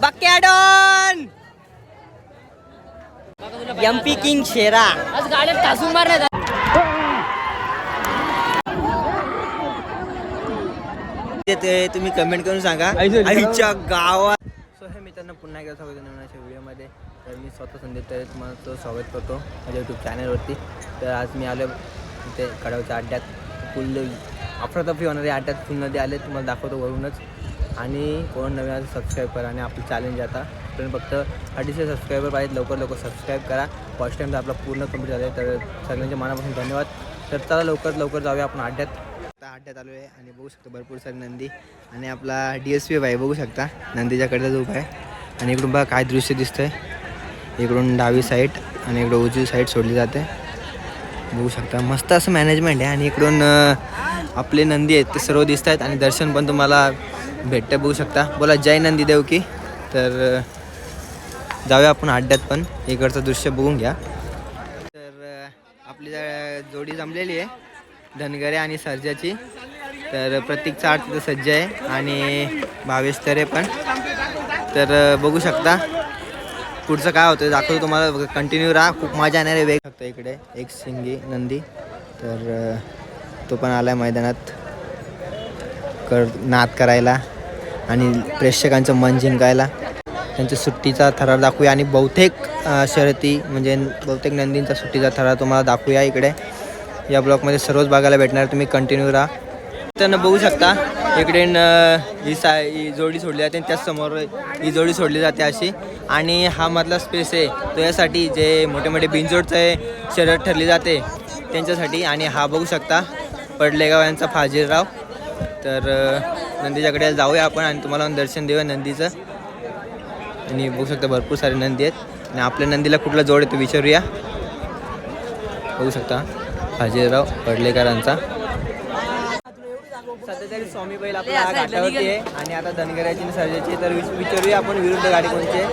बकॅडॉन MP king Shera. आज गाड्यात ठासून मारण्यात ते तुम्ही कमेंट करून सांगा. आईच्या गावात. सो हे मित्रांनो पुन्हा एकदा स्वागत आहे नवीन व्हिडिओमध्ये. तर मी स्वतः संदीप तर तुम्हाला स्वागत करतो माझ्या यूट्यूब चॅनलवरती तर आज मी आलो इथे कडावच्या अड्ड्यात. फुल अफरातफरी होणारे अड्ड्यात फुल नदी आले तुम्हाला दाखवतो वरूनच. आणि कोण नवीन आता सबस्क्राईब करा आणि आपलं चॅलेंज आता पण फक्त अडीचशे सबस्क्रायबर पाहिजे लवकर लवकर सबस्क्राईब करा. फर्स्ट टाइम आपला पूर्ण कंप्लीट झालं आहे तर सगळ्यांच्या मनापासून धन्यवाद. तर चला लवकर लवकर जाऊया आपण अड्ड्यात. आता अड्ड्यात आलो आहे आणि बघू शकता भरपूर सारी नंदी आणि आपला डी एस पी आहे बघू शकता. नंदीच्याकडचा जो आहे. आणि इकडून बघा काय दृश्य दिसतं आहे इकडून डावी साईड आणि इकडं उजवी साईड सोडली जाते. बघू शकता मस्त असं मॅनेजमेंट आहे. आणि इकडून आपले नंदी आहेत ते सर्व दिसत आहेत आणि दर्शन पण तुम्हाला भेटतं बघू शकता. बोला जय नंदी देव की. तर जाऊया आपण अड्ड्यात पण. इकडचं दृश्य बघून घ्या. तर आपली जोडी जमलेली आहे. धनगरे आणि सर्जाची. तर प्रत्येकचा आठ तिथं सज्ज आहे. आणि भावेश तरे पण. तर बघू शकता. पुढचं काय होतं दाखवतो तुम्हाला. कंटिन्यू राहा. खूप मजा येणार आहे. वेग शकता इकडे एक सिंगी नंदी. तर तो पण आला आहे मैदानात. कर नाद करायला. आणि प्रेक्षकांचं मन जिंकायला. त्यांच्या सुट्टीचा थरार दाखवूया आणि बहुतेक शर्यती म्हणजे बहुतेक नंदींचा सुट्टीचा थरार तुम्हाला दाखवूया इकडे. या ब्लॉकमध्ये सर्वच बघायला भेटणार तुम्ही कंटिन्यू राहा. त्यांना बघू शकता इकडे न- ही सा ही जोडी सोडली जाते आणि त्याचसमोर ही जोडी सोडली जाते अशी. आणि हा मधला स्पेस आहे तो यासाठी जे मोठे मोठे बिनजोडचे शर्यत ठरली जाते त्यांच्यासाठी. आणि हा बघू शकता पडलेगाव यांचा फाजीरराव तर नंदीच्याकडे जाऊया आपण आणि तुम्हाला दर्शन देऊया नंदीचं. आणि बघू शकता भरपूर सारे नंदी आहेत. आणि आपल्या नंदीला कुठला जोड आहे तो विचारूया. बघू शकता. फाजीरराव पडलेकरांचा. सध्या तरी स्वामी बैल आपल्या घाटावरती आहे. आणि आता धनगराची आणि सर्जाची तर विच- विचारूया आपण विरुद्ध गाडी कोणची आहे.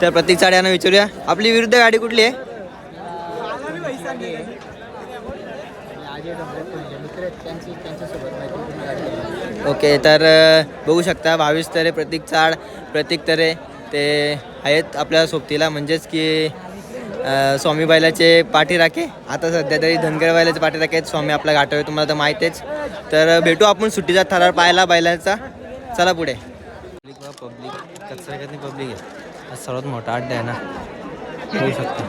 तर प्रत्येक साड्यांना विचारूया. आपली विरुद्ध गाडी कुठली आहे? ओके तर बघू शकता बावीस तरे प्रतीक चाड प्रतीक तरे ते आहेत आपल्या सोबतीला. म्हणजेच की स्वामी बैलाचे पाठीराखे. आता सध्या तरी धनगर बैलाचे पाठीराखे आहेत. स्वामी आपल्या घाटावर तुम्हाला तर माहितीच तर भेटू आपण सुट्टीचा थरार पाहायला बैलाचा. चला पुढे. Public public. कचरा पब्लिक आहे. सर्वात मोठा अड्डा आहे ना. होऊ शकतो.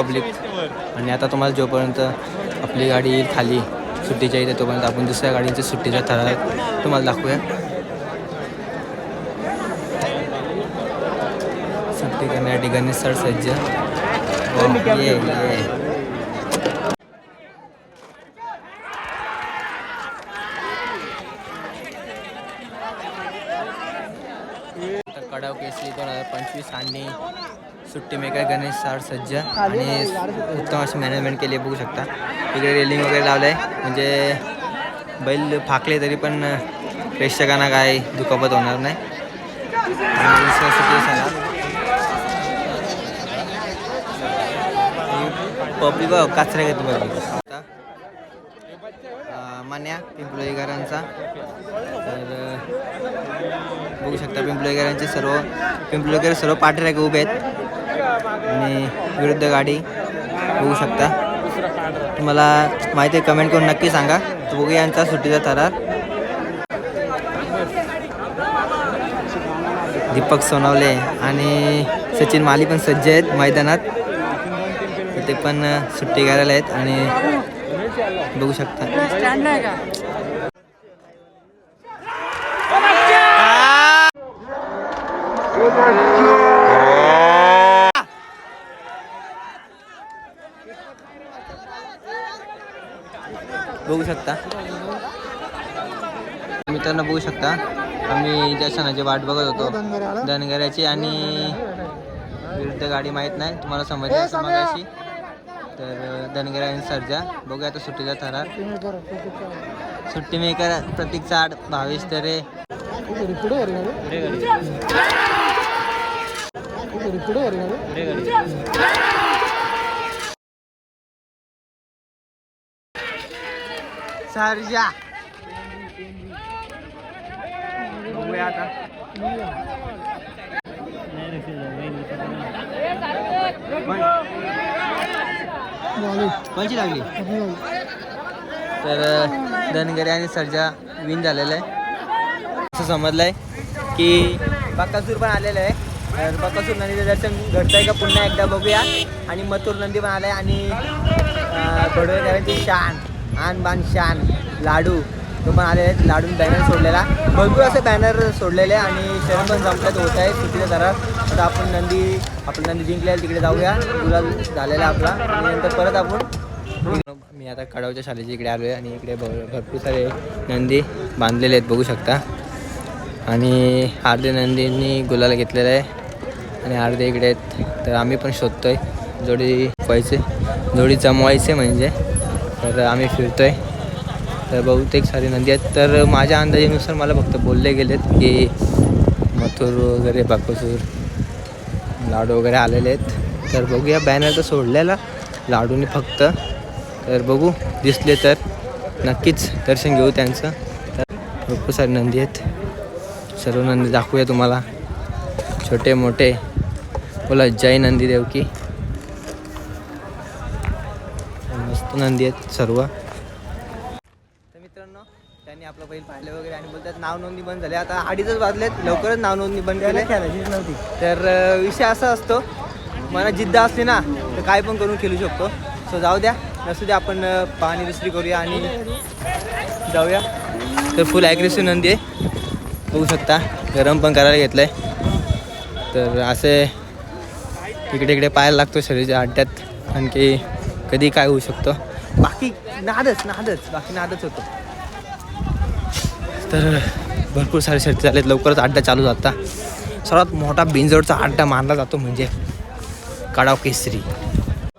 पब्लिक. आणि आता तुम्हाला जोपर्यंत आपली गाडी येईल खाली सुट्टीच्या इथे तोपर्यंत आपण दुसऱ्या गाडीच्या सुट्टीचा थरार तुम्हाला दाखवूया. सुट्टी करण्यासाठी गणेश सर सज्ज. वा, ये, ये. तर कडाव केसरी दोन हजार पंचवीस आणि सुट्टी मेकर गणेश साड सज्ज आणि उत्तम अशी मॅनेजमेंट केली आहे बघू शकता. इकडे रेलिंग वगैरे लावलं आहे म्हणजे बैल फाकले तरी पण प्रेक्षकांना काय दुखापत होणार नाही. पब्लिक कचरा घेतो पब्लिक मान्या पिंपळेकरांचा. तर बघू शकता पिंपळेकरांचे सर्व पिंपळेकर सर्व पाठीराखे उभे आहेत. आणि विरुद्ध गाडी बघू शकता. तुम्हाला माहिती आहे कमेंट करून नक्की सांगा. बघू यांचा सुट्टीचा थरार दीपक सोनवले आणि सचिन माली पण सज्ज आहेत मैदानात. ते पण सुट्टी करायला आहेत आणि बघू शकता. बघू शकता. मित्रांनो बघू शकता. आम्ही त्या क्षणाची वाट बघत होतो धनगराची आणि विरुद्ध गाडी माहीत नाही तुम्हाला समजली मगाशी. तर धनगर आणि सर्जा बघूया आता सुट्टीचा थरार. सुट्टी मेकर प्रतीक चाड भावेश तरे. सर्जा. बघूया आता. कोणची लागली? तर धनगरी आणि सर्जा विन झालेलं आहे. असं समजलंय की बकासूर पण आलेलं आहे. तर बकासूर नंदीचं दर्शन घडतंय का? पुन्हा एकदा बघूया. आणि मथुर नंदी पण आलाय आणि घडवळकरांची शान. आन बान शान लाडू. तो पण आलेले आहेत. लाडून बॅनर सोडलेला. भरपूर असे बॅनर सोडलेले आणि शहर पण संपल्यात होत आहे सुट्टीच्या दरात. तर आपण नंदी आपण नंदी जिंकले तिकडे जाऊया. गुलाल झालेला आपला. आणि नंतर परत आपण मी आता कडावच्या शालेच्या इकडे आलो आहे आणि इकडे भरपूर सारे नंदी बांधलेले आहेत. बघू शकता. आणि अर्धे नंदींनी गुलाल घेतलेला आहे. आणि अर्धे इकडे आहेत. तर आम्ही पण शोधतोय. जोडी व्हायचे. जोडी जमवायचे म्हणजे. तर आम्ही फिरतो आहे तर बहुतेक सारी नंदी आहेत. तर माझ्या अंदाजेनुसार मला फक्त बोलले गेलेत की मथुर वगैरे बाकसूर लाडू वगैरे आलेले आहेत. तर बघूया बॅनर तर सोडलेला लाडूने फक्त. तर बघू दिसले तर. नक्कीच दर्शन घेऊ त्यांचं. तर भरपूर सारे नंदी आहेत. सर्व नंदी दाखवूया तुम्हाला. छोटे मोठे. बोला जय नंदी देवकी मस्त नंदी आहेत सर्व. तर मित्रांनो त्यांनी आपलं बैल पाहिलं वगैरे आणि बोलतात नाव नोंदणी बंद झाली. आता अडीचच वाजलेत लवकरच नाव नोंदणी बंद केली नव्हती तर विषय असा असतो मनात जिद्द असली ना तर काय पण करून खेळू शकतो. सो जाऊ द्या नसू द्या आपण पाणी दुसरी करूया आणि जाऊया. तर फुल ॲग्रेसिव्ह नंदी आहे. बघू शकता गरम पण करायला घेतलं आहे तर असे इकडे इकडे पाहायला लागतो शरीराच्या अड्ड्यात आणखी कधी काय होऊ शकतो. बाकी नादच नादच. बाकी नादच होतो. तर भरपूर सारे शर्ती झालेत लवकरच अड्डा चालू जाता सर्वात मोठा बिंजोडचा अड्डा मानला जातो म्हणजे काडाव केसरी.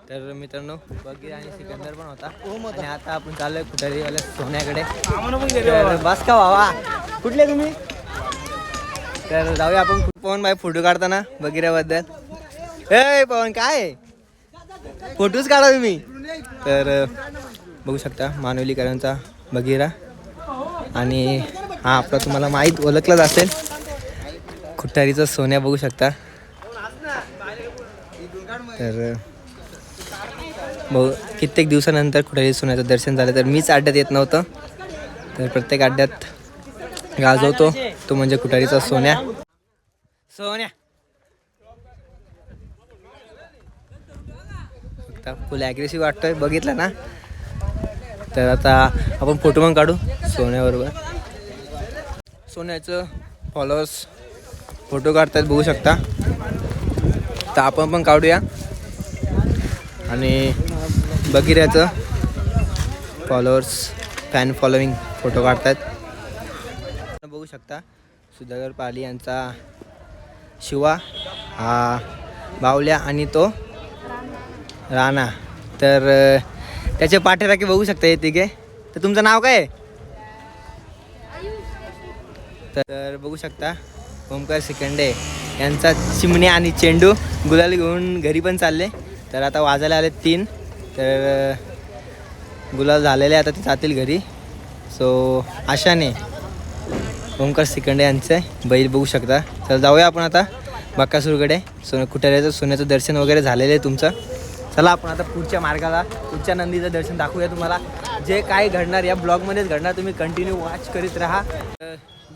तर मित्रांनो बगीर आणि सिकंदर पण होता. आणि आता आपण चाललोय कुठारीवाल्या सोन्याकडे. बस का बाबा कुठले तुम्ही? तर जाऊया आपण पवन बाई फोटो काढताना बगिऱ्याबद्दल ए पवन काय? फोटोच काढा तुम्ही. तर बघू शकता मानवलीकरांचा बगिरा आणि हा आपला तुम्हाला माहीत ओळखलाच असेल. खुट्टारीचा सोन्या बघू शकता. तर बघ कित्येक दिवसानंतर खुटारी सोन्याचं दर्शन झालं तर मीच अड्ड्यात येत नव्हतं. तर प्रत्येक अड्ड्यात गाजवतो तो म्हणजे कुठारीचा सोन्या. सोन्या. आता फुल ॲग्रेसिव्ह वाटतोय बघितलं ना? तर आता आपण फोटो पण काढू सोन्याबरोबर. सोन्याचं फॉलोअर्स फोटो काढतात बघू शकता. तर आपण पण काढूया. आणि बगिऱ्याचं फॉलोअर्स फॅन फॉलोविंग फोटो काढतात बघू शकता सुधाकर पाली यांचा शिवा हा बावल्या आणि तो राणा. तर त्याचे पाठीराखे बघू शकता येते तिघे. तर तुमचं नाव काय आहे? तर बघू शकता ओमकार सिकंडे यांचा चिमणे आणि चेंडू गुलाल घेऊन घरी पण चालले. तर आता वाजायला आले तीन. तर गुलाल झालेले आता ते जातील घरी. सो आशाने ओंकार सिकंडे यांचं बैल बघू शकता. तर जाऊया आपण आता बक्कासूरकडे सोनं कुठाऱ्याचं सोन्याचं दर्शन वगैरे झालेलं आहे तुमचं. चला आपण आता पुढच्या मार्गाला पुढच्या नंदीचं दर्शन दाखवूया तुम्हाला. जे काय घडणार या ब्लॉगमध्येच घडणार तुम्ही कंटिन्यू वॉच करीत राहा.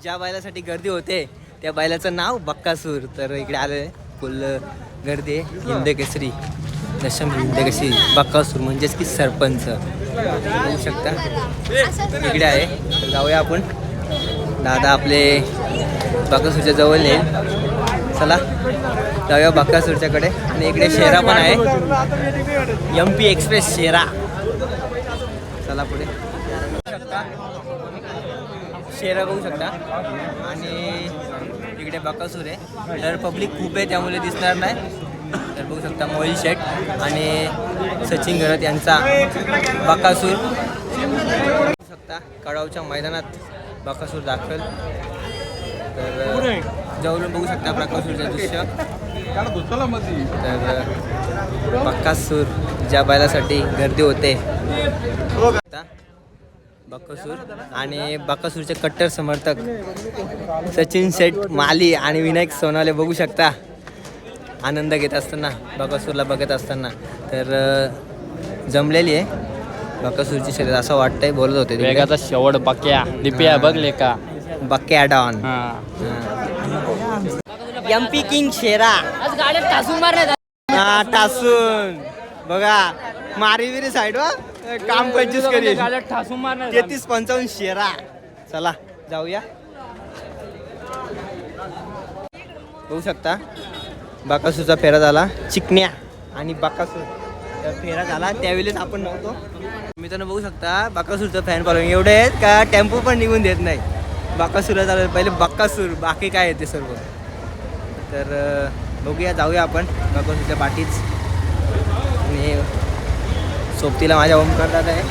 ज्या बैलासाठी गर्दी होते त्या बैलाचं नाव बक्कासूर. तर इकडे आलं फुल गर्दी आहे. हिंद केसरी दशम हिंद केसरी बक्कासूर म्हणजेच की सरपंच. बघू शकता. इकडे आहे. जाऊया आपण. दादा आपले बाकासूरच्या जवळ येईल. चला जाऊया बाकासूरच्याकडे. आणि इकडे शेरा पण आहे. M P express Shera. चला पुढे. शकता शेरा बघू शकता. आणि इकडे बकासूर आहे. तर पब्लिक खूप आहे त्यामुळे दिसणार नाही. तर बघू शकता मोहिल शेट आणि सचिन गरत यांचा बाकासूर. बघू शकता कडावच्या मैदानात बाकासूर दाखल तर जवळून बघू शकता बकासूरचं दृश्य. तर बकासूर ज्या बैलासाठी गर्दी होते. आता बकासूर आणि बकासूरचे कट्टर समर्थक सचिन शेठ माली आणि विनायक सोनाले बघू शकता. आनंद घेत असताना बकासूरला बघत असताना. तर जमलेली आहे. बकासूरची शरीर असं वाटतंय बोलत होते शेवट बाक्या. लिपिया बघ लेका. बक्के डॉन. हा एम पी किंग शेरा. आज गाड्यात टासून मारण्यात हा, टासून बघा मारी बिरी साईड वा काम पंचवीस करील. गाड्यात ठासून मारणार तेहतीस पंचावन्न शेरा. चला जाऊया. बघू शकता बाकासूरचा फेरा झाला चिकण्या आणि बाकासूर. फेरा झाला त्यावेळेस आपण नव्हतो. मित्रांनो बघू शकता बाकासूरचं फॅन फॉलोइंग एवढे आहेत का टेम्पो पण निघून देत नाही. बाकासूरला झालं पहिले बक्कासूर बाकी काय येते सर्व. तर बघूया जाऊया आपण. बाकासूरच्या पाठीच. आणि सोबतीला माझ्या ओमकार दादा आहे.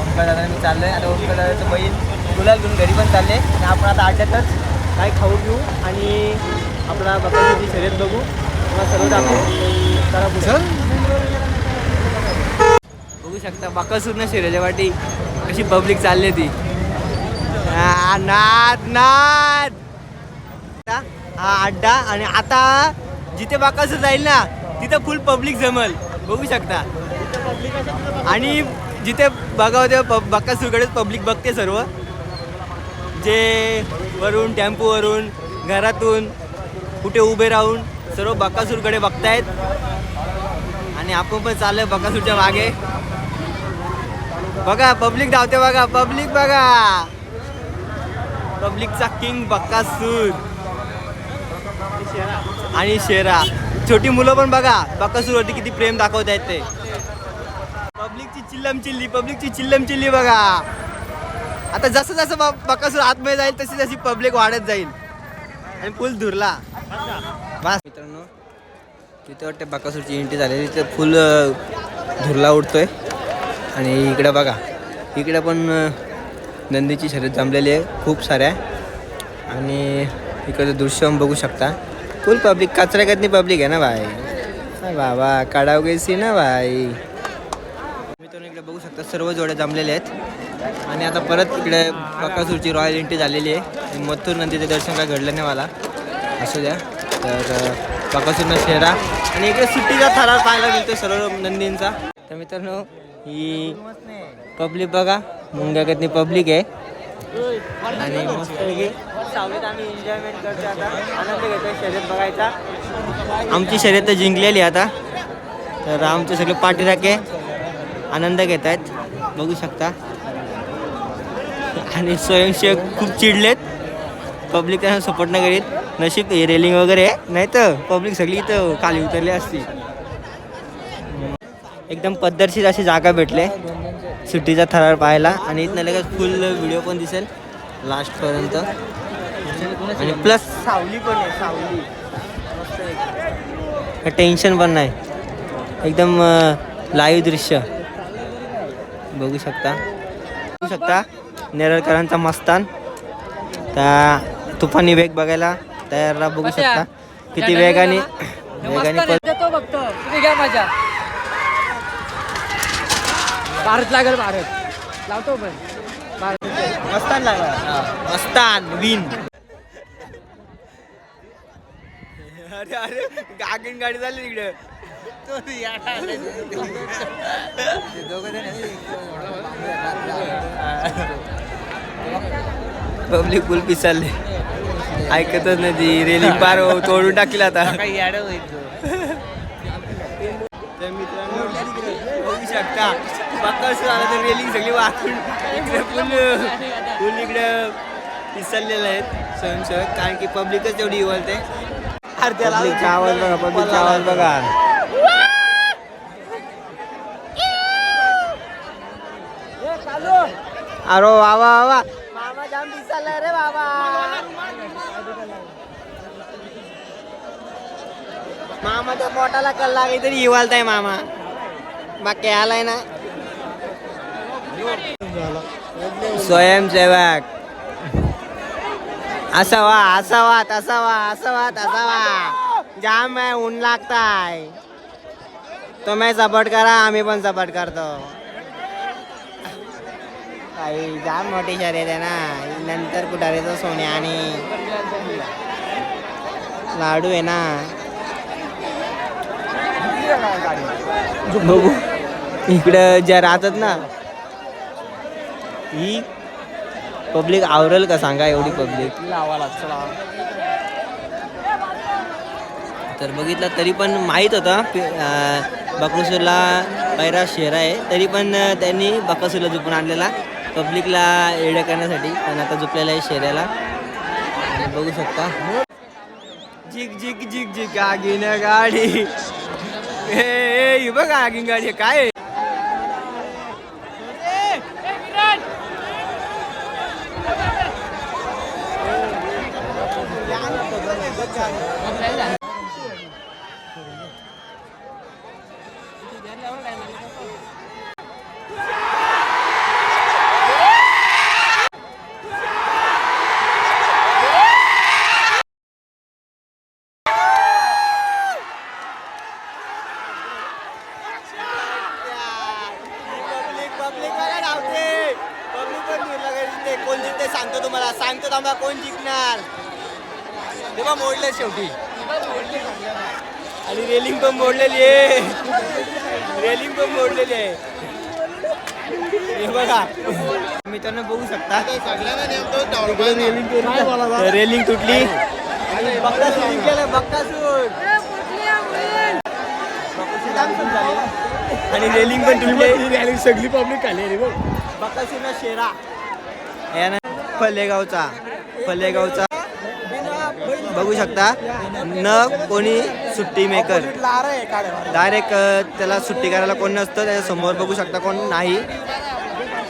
ओमकार दादा मी चाललोय. आता ओमकार दादाचं बैल गुलाल घेऊन घरी पण चालले. आणि आपण आता अड्ड्यातच काय खाऊ पिऊ आणि आपला बकासूरची शर्यत बघू. तुम्हाला सर्व दाखवू. चला. बघू शकता बकासूरनं शर्यच्या वाटी कशी पब्लिक चालली ती. नाद नाद. हा अड्डा आणि आता जिथे बाकासूर जाईल ना तिथे फुल पब्लिक जमल. बघू शकता. आणि जिथे बघावं तेव्हा प बाकासूरकडेच पब्लिक बघते सर्व. जे वरून टेम्पोवरून घरातून कुठे उभे राहून सर्व बकासूरकडे बघतायत. आणि आपण पण चाललोय बकासूरच्या मागे. बघा पब्लिक धावते बघा पब्लिक बघा. पब्लिकचा किंग बक्कासूर आणि शेरा. छोटी मुलं पण बघा. बकासूरवरती किती प्रेम दाखवत आहेत ते. पब्लिकची चिल्लम चिल्ली पब्लिकची चिल्लम चिल्ली बघा. आता जसं जसं बकासूर आतमध्ये जाईल तशी तशी पब्लिक वाढत जाईल. आणि फुल धुरला. बस. मित्रांनो तिथे वाटते बकासूरची एंट्री झालेली तिथे फुल धुरला उडतोय. आणि इकडं बघा. इकडं पण नंदीची शर्यत जमलेली आहे. खूप साऱ्या. आणि इकडे दृश्य बघू शकता. फुल पब्लिक कचरा कतनी पब्लिक आहे ना भाई? बाबा काढाव गेसी ना भाई। मित्रांनो इकडे बघू शकता सर्व जोड्या जमलेल्या आहेत. आणि आता परत इकडे बकासूरची रॉयल एंट्री झालेली आहे. मथूर मथुर नंदीचं दर्शन काय घडलं नाही मला असू द्या. तर बकासूरचा बकासूरनं शेरा आणि इकडे सुट्टीचा थरार पाहायला मिळतो सर्व नंदींचा. तर मित्रांनो ही पब्लिक बघा. मुंग्याकतनी पब्लिक आहे. आणि सावलीत आम्ही एन्जॉयमेंट करतो आता. आनंद घेतो शर्यत बघायचा. आमची शर्यत तर जिंकलेली आहे आता. तर आमचे सगळे पाठीराखे आनंद घेत आहेत बघू शकता. आणि स्वयंसेवक खूप चिडलेत. पब्लिक त्यांना सपोर्ट नाही करीत. नशीब हे रेलिंग वगैरे आहे. नाही तर पब्लिक सगळी इथं खाली उतरली असती. एकदम पद्धतशीर अशी जागा भेटले. सुट्टीचा थरार पाहायला. आणि इथनं लगेच फुल व्हिडिओ पण दिसेल. लास्टपर्यंत आणि प्लस सावली पण आहे सावली. टेन्शन पण नाही. एकदम लाईव्ह दृश्य. बघू शकता. बघू शकता नेरळकरांचा मस्तान. त्या तुफानी वेग बघायला तयार राहा बघू शकता. किती वेगाने वेगाने बघतो. तुम्ही घ्या मजा. भारत लागेल भारत. लावतो पण. मस्तान लागला. मस्तान विन अरे अरे गागीन गाडी झाली तिकडे. पब्लिक फुल पिसालले. ऐकतच नाही ती रेलिंग पार तोडून टाकली आता. तर मित्रांनो बघू शकता बकासूर आला तर रेलिंग सगळी वाकून. इकडे फुल फुल इकडे पिसरलेले आहेत स्वयंसेवक कारण की पब्लिकच तेवढी इवलते पब्लिकचा आवाज बघा पब्लिकचा आवाज बघा अरे वा वा मामा जाम पिसरलाय रे बाबा मामा तो पोटाला कल्ला काहीतरी इवालताय मामा बाकी आलाय ना स्वयंसेवक असावा असावा तसावा असावा तसावा जाम आहे ऊन लागताय. तुम्ही सपोर्ट करा आम्ही पण सपोर्ट करतो. काही जाम मोठी शर्यत आहे ना. नंतर कुठारेचा सोने आणि लाडू आहे ना. बघू. इकडं ज्या राहतात ना ही पब्लिक आवरेल का सांगा एवढी पब्लिक? तर बघितलं तरी पण माहीत होतं बकासूरला पैरा शेर आहे. तरी पण त्यांनी बकासूरला झुपून आणलेला पब्लिकला येडं करण्यासाठी. पण आता झुपलेला आहे शेऱ्याला. बघू शकता. जिग जिग जिग जिग आगीन गाडी. ए, ए ही बघ आगीन गाडी. काय आहे? पब्लिक पब्लिक मला धावते पब्लिक पण जिंकते कोण जिंकते सांगतो तुम्हाला. सांगतो थांबा कोण जिंकणार तेव्हा मोडले शेवटी. आणि रेलिंग पण मोडलेली आहे. रेलिंग पण मोडलेली आहे. हे बघा. मित्रांनो बघू शकता. रेलिंग तुटली. बघता जिंकलेलं केलं बघता सूट आणि रेलिंग पण तुटली. सगळी पब्लिक खाली रे बघ ना शेरा. यानं फलेगावचा. फलेगावचा. बघू शकता. न कोणी सुट्टी मेकर. डायरेक्ट त्याला सुट्टी करायला कोण नसतं त्याच्यासमोर बघू शकता कोण नाही.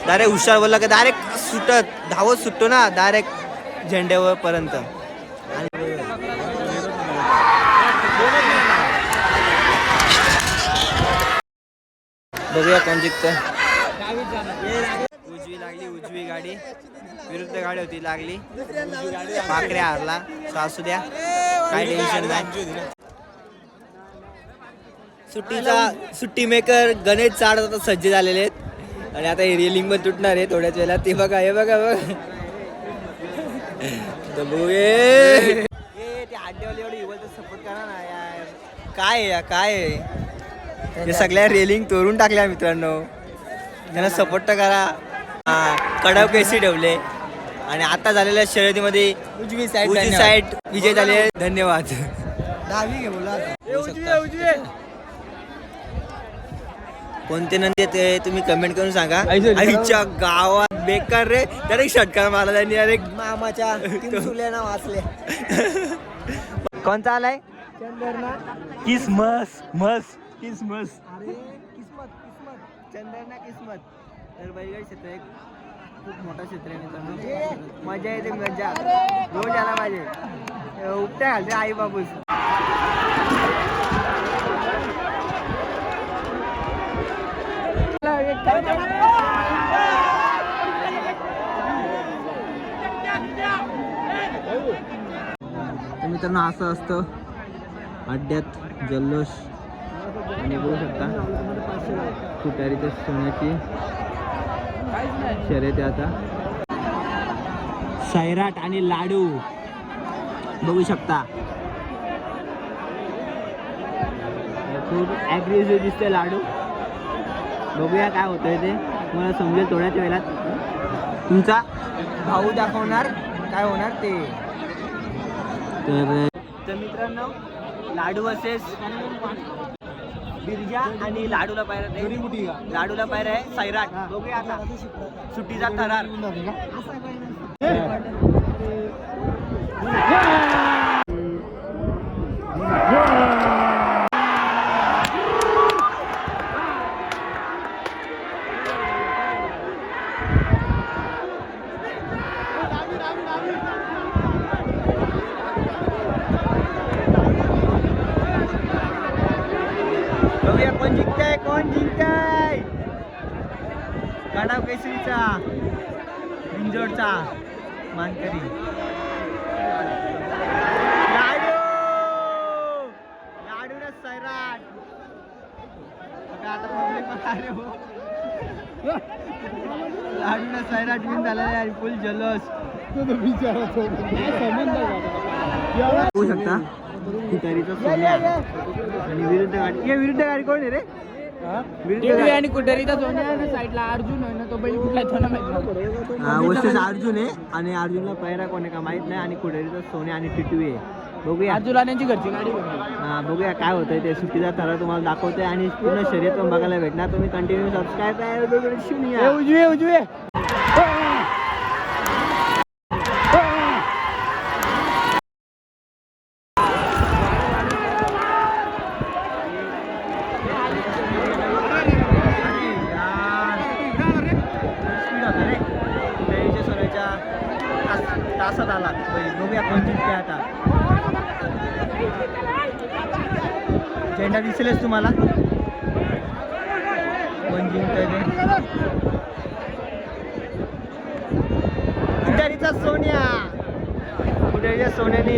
डायरेक्ट हुशार बोलला की डायरेक्ट सुटत धावत सुटतो ना डायरेक्ट झेंड्यावर पर्यंत बघूया कोण जिंकतं उजवी लागली उजवी गाडी. विरुद्ध गाडी होती लागली. पाकऱ्या हारला. सो असू द्या काय टेन्शन नाही. सुट्टीचा सुट्टी मेकर गणेश चाड आता सज्ज झालेले आहेत. आणि आता हे रेलिंग पण तुटणार आहे थोड्याच वेळेला ते बघा हे बघा बघा. तर ते एवढे सपोर्ट करा ना यार. काय आहे या काय आहे? हे सगळ्या रेलिंग तोडून टाकल्या मित्रांनो. त्यांना सपोर्ट तर करा. कडक केसी ठेवले. आणि आता झालेल्या शर्यतीमध्ये उजवी साईड उजवी साईड विजय झाले. धन्यवाद. दहावी घे बोला कोणते नंदी ते तुम्ही कमेंट करून सांगा. आईच्या गावात बेकार रे. डायरेक्ट षटकार मारला त्यांनी अरे मामाच्या ना वाचले कोणता आलाय? किस मस मस किस मस अरे किस्मत किस्मत. चंद्रना किस्मत. तर बैलगाडी क्षेत्र एक खूप मोठा क्षेत्र आहे मजा येते मजा. रोज आला पाहिजे उपट्या घालते आई बाबूस तर मित्रांनो असं असतं. अड्ड्यात जल्लोष. आणि बघू शकता तुटारीच्या सोन्याची शर्यत आता. सैराट आणि लाडू. बघू शकता. खूप ॲग्रेसिव्ह दिसते लाडू. बघूया काय होतंय ते. मला समजेल थोड्याच वेळात. तुमचा? भाऊ दाखवणार. काय होणार ते? तर तर मित्रांनो लाडू वर्सेस बिरजा आणि लाडूला पायरा आहे. लाडूला पायरा आहे सैराट बघूया आता. सुट्टीचा थरार बघूया कोण जिंकताय कोण जिंकताय गडाव केसरीचा बिंजोडचा मानकरी लाडू लाडू! ना सैराट. हो. विन झालेला आहे आणि फुल जल्लोष. होऊ शकता. तुतारीचा सोन्या आणि विरुद्ध गाडी ये विरुद्ध गाडी कोण आहे रे? आणि आहे साईडला अर्जुन आहे ना तो बैल कुठला आहे तो माहीत. अर्जुन आहे आणि अर्जुनला पहिरा कोणी का माहीत नाही आणि कुठेरीचा सोन्या आणि टिटवी आहे. बघूया. अर्जुन यांची घरची गाडी. हा, बघूया काय होतंय ते. सुट्टीचा थरा तुम्हाला दाखवतोय आणि पूर्ण शर्यत पण बघायला भेटणार. तुम्ही कंटिन्यू सबस्क्राईब करा उजवी आहे, उजवी आहे. तासात आला बघूया कोण जिंकते आता झेंडा दिसेलच तुम्हाला कोण जिंकतंय ते कुठारीचा सोन्या कुठारीच्या सोन्याने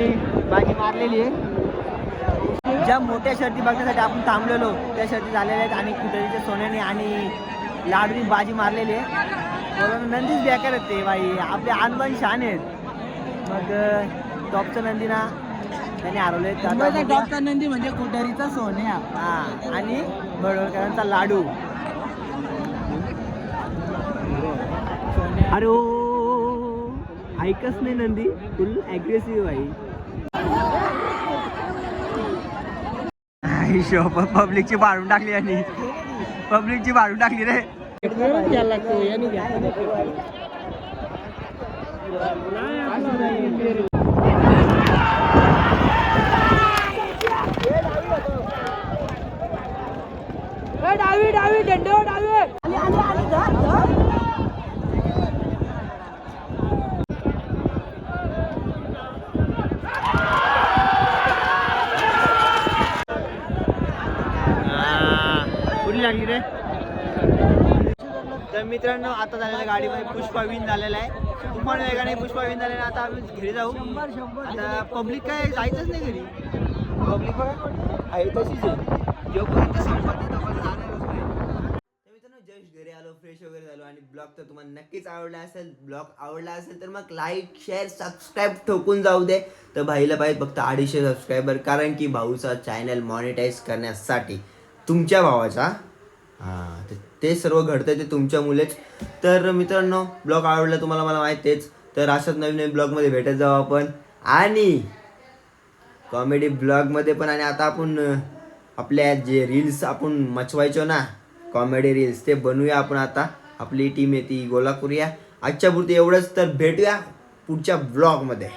मारलेली आहे. ज्या मोठ्या शर्ती बघण्यासाठी आपण थांबलेलो त्या शर्ती झालेल्या आहेत आणि कुठारीच्या सोन्याने आणि लाडूनी बाजी मारलेली आहे. बोला नंदीच बेकार आहेत ते बाई. आपले आणबाई शान आहेत. मग टॉपचं नंदीना त्याने हरवले टॉपचा नंदी म्हणजे कुठेरीचा सोन्या हा. आणि बडोलकरांचा लाडू. अरे ऐकच नाही नंदी. फुल अग्रेसिव्ह भाई पब्लिकची भाडून टाकली आणि पब्लिकची भाडून टाकली रे. डावी डावी झेंडे डावी. कुठली रे तर मित्रांनो आता झालेल्या गाडीमध्ये पुष्पाविन झालेला आहे. तुफान वेगाने पुष्पाविन झालेला? आता आम्ही घरी जाऊ. आता पब्लिक काय जायचंच नाही घरी. पब्लिक बघा आहे तशीच आहे. जोपर्यंत संपत जस्ट घरी आलो फ्रेश वगैरे झालो आणि ब्लॉग तर तुम्हाला नक्कीच आवडला असेल. ब्लॉग आवडला असेल तर मग लाईक शेअर सबस्क्राईब ठोकून जाऊ दे. तर भाईला पाहिजे फक्त अडीचशे सबस्क्रायबर कारण की भाऊचा चॅनल मॉनिटाईज करण्यासाठी तुमच्या भावाचा हां तर ते सर्व घडतं ते तुमच्यामुळेच तर मित्रांनो ब्लॉग आवडला तुम्हाला मला माहीत तर अशाच नवीन नवीन ब्लॉगमध्ये भेटत जाऊ आपण. आणि कॉमेडी ब्लॉगमध्ये पण आणि आता आपण आपल्या जे रील्स आपण मचवायचो ना कॉमेडी रील्स ते बनवूया आपण आता. आपली टीम येते गोला करूया आजच्या पुरती एवढंच तर भेटूया पुढच्या ब्लॉगमध्ये.